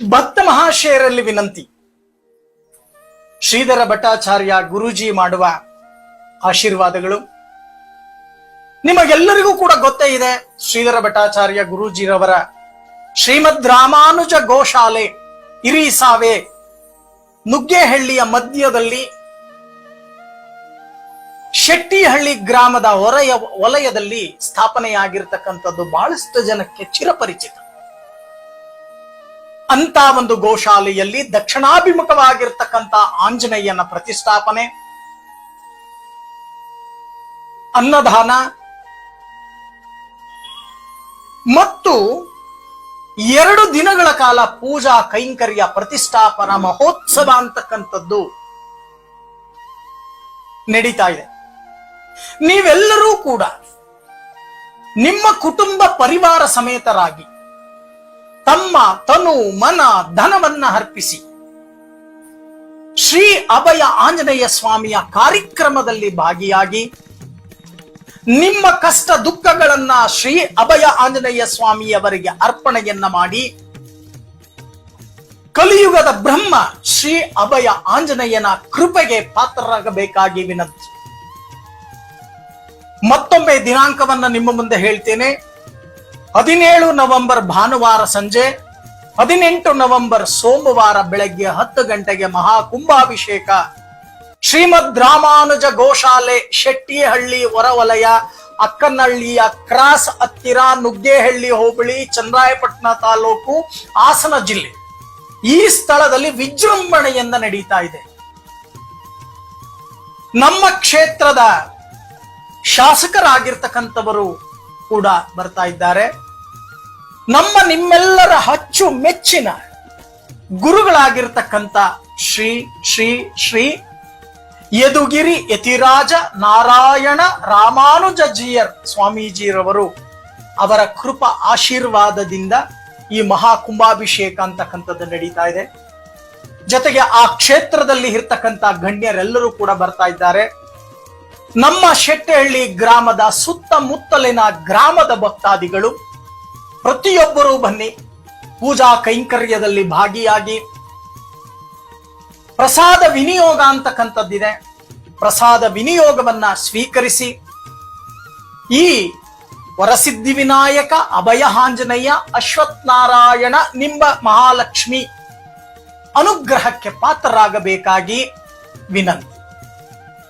ಭಕ್ತ ಮಹಾಶಯರಲ್ಲಿ ವಿನಂತಿ. ಶ್ರೀಧರ ಭಟ್ಟಾಚಾರ್ಯ ಗುರೂಜಿ ಮಾಡುವ ಆಶೀರ್ವಾದಗಳು. ನಿಮಗೆಲ್ಲರಿಗೂ ಕೂಡ ಗೊತ್ತೇ ಇದೆ, ಶ್ರೀಧರ ಭಟ್ಟಾಚಾರ್ಯ ಗುರೂಜಿರವರ ಶ್ರೀಮದ್ ರಾಮಾನುಜ ಗೋಶಾಲೆ ಇರಿಸಾವೆ ನುಗ್ಗೆಹಳ್ಳಿಯ ಮಧ್ಯದಲ್ಲಿ ಶೆಟ್ಟಿಹಳ್ಳಿ ಗ್ರಾಮದ ಹೊರೆಯ ವಲಯದಲ್ಲಿ ಸ್ಥಾಪನೆಯಾಗಿರ್ತಕ್ಕಂಥದ್ದು ಬಹಳಷ್ಟು ಜನಕ್ಕೆ ಚಿರಪರಿಚಿತ. ಅಂತ ಒಂದು ಗೋಶಾಲೆಯಲ್ಲಿ ದಕ್ಷಿಣಾಭಿಮುಖವಾಗಿರ್ತಕ್ಕಂಥ ಆಂಜನೇಯನ ಪ್ರತಿಷ್ಠಾಪನೆ, ಅನ್ನದಾನ, ಮತ್ತು ಎರಡು ದಿನಗಳ ಕಾಲ ಪೂಜಾ ಕೈಂಕರ್ಯ ಪ್ರತಿಷ್ಠಾಪನಾ ಮಹೋತ್ಸವ ಅಂತಕ್ಕಂಥದ್ದು ನಡೀತಾ ಇದೆ. ನೀವೆಲ್ಲರೂ ಕೂಡ ನಿಮ್ಮ ಕುಟುಂಬ ಪರಿವಾರ ಸಮೇತರಾಗಿ ತಮ್ಮ ತನು ಮನ ಧನವನ್ನ ಅರ್ಪಿಸಿ. ಶ್ರೀ ಅಭಯ ಆಂಜನೇಯ ಸ್ವಾಮಿಯ ಕಾರ್ಯಕ್ರಮದಲ್ಲಿ ಭಾಗಿಯಾಗಿ ನಿಮ್ಮ ಕಷ್ಟ ದುಃಖಗಳನ್ನ ಶ್ರೀ ಅಭಯ ಆಂಜನೇಯ ಸ್ವಾಮಿಯವರಿಗೆ ಅರ್ಪಣೆಯನ್ನ ಮಾಡಿ ಕಲಿಯುಗದ ಬ್ರಹ್ಮ ಶ್ರೀ ಅಭಯ ಆಂಜನೇಯನ ಕೃಪೆಗೆ ಪಾತ್ರರಾಗಬೇಕಾಗಿ ವಿನಂತಿ. ಮತ್ತೊಮ್ಮೆ ದಿನಾಂಕವನ್ನ ನಿಮ್ಮ ಮುಂದೆ ಹೇಳ್ತೇನೆ. ಹದಿನೇಳು ನವೆಂಬರ್ ಭಾನುವಾರ ಸಂಜೆ, ಹದಿನೆಂಟು ನವೆಂಬರ್ ಸೋಮವಾರ ಬೆಳಗ್ಗೆ ಹತ್ತು ಗಂಟೆಗೆ ಮಹಾಕುಂಭಾಭಿಷೇಕ. ಶ್ರೀಮದ್ ರಾಮಾನುಜ ಗೋಶಾಲೆ ಶೆಟ್ಟಿಹಳ್ಳಿ ಹೊರವಲಯ, ಅಕ್ಕನಹಳ್ಳಿಯ ಕ್ರಾಸ್ ಹತ್ತಿರ ನುಗ್ಗೇಹಳ್ಳಿ ಹೋಬಳಿ, ಚಂದ್ರಾಯಪಟ್ಟಣ ತಾಲೂಕು, ಹಾಸನ ಜಿಲ್ಲೆ. ಈ ಸ್ಥಳದಲ್ಲಿ ವಿಜೃಂಭಣೆಯಿಂದ ನಡೀತಾ ಇದೆ. ನಮ್ಮ ಕ್ಷೇತ್ರದ ಶಾಸಕರಾಗಿರ್ತಕ್ಕಂಥವರು ಕೂಡ ಬರ್ತಾ ಇದ್ದಾರೆ. ನಮ್ಮ ನಿಮ್ಮೆಲ್ಲರ ಹಚ್ಚು ಮೆಚ್ಚಿನ ಗುರುಗಳಾಗಿರ್ತಕ್ಕಂಥ ಶ್ರೀ ಶ್ರೀ ಶ್ರೀ ಯದುಗಿರಿ ಯತಿರಾಜ ನಾರಾಯಣ ರಾಮಾನುಜಜಿಯರ್ ಸ್ವಾಮೀಜಿರವರು ಅವರ ಕೃಪ ಆಶೀರ್ವಾದದಿಂದ ಈ ಮಹಾ ಕುಂಭಾಭಿಷೇಕ ಅಂತಕ್ಕಂಥದ್ದು ನಡೀತಾ ಇದೆ. ಜೊತೆಗೆ ಆ ಕ್ಷೇತ್ರದಲ್ಲಿ ಇರ್ತಕ್ಕಂಥ ಗಣ್ಯರೆಲ್ಲರೂ ಕೂಡ ಬರ್ತಾ ಇದ್ದಾರೆ. ನಮ್ಮ ಶೆಟ್ಟಹಳ್ಳಿ ಗ್ರಾಮದ ಸುತ್ತಮುತ್ತಲಿನ ಗ್ರಾಮದ ಭಕ್ತಾದಿಗಳು ಪ್ರತಿಯೊಬ್ಬರೂ ಬನ್ನಿ. ಪೂಜಾ ಕೈಂಕರ್ಯದಲ್ಲಿ ಭಾಗಿಯಾಗಿ. ಪ್ರಸಾದ ವಿನಿಯೋಗ ಅಂತಕ್ಕಂಥದ್ದಿದೆ. ಪ್ರಸಾದ ವಿನಿಯೋಗವನ್ನ ಸ್ವೀಕರಿಸಿ. ಈ ವರಸಿದ್ಧಿ ವಿನಾಯಕ, ಅಭಯಹಾಂಜನೇಯ, ಅಶ್ವತ್ಥನಾರಾಯಣ ನಿಂಬ ಮಹಾಲಕ್ಷ್ಮಿ ಅನುಗ್ರಹಕ್ಕೆ ಪಾತ್ರರಾಗಬೇಕಾಗಿ ವಿನಂತಿ.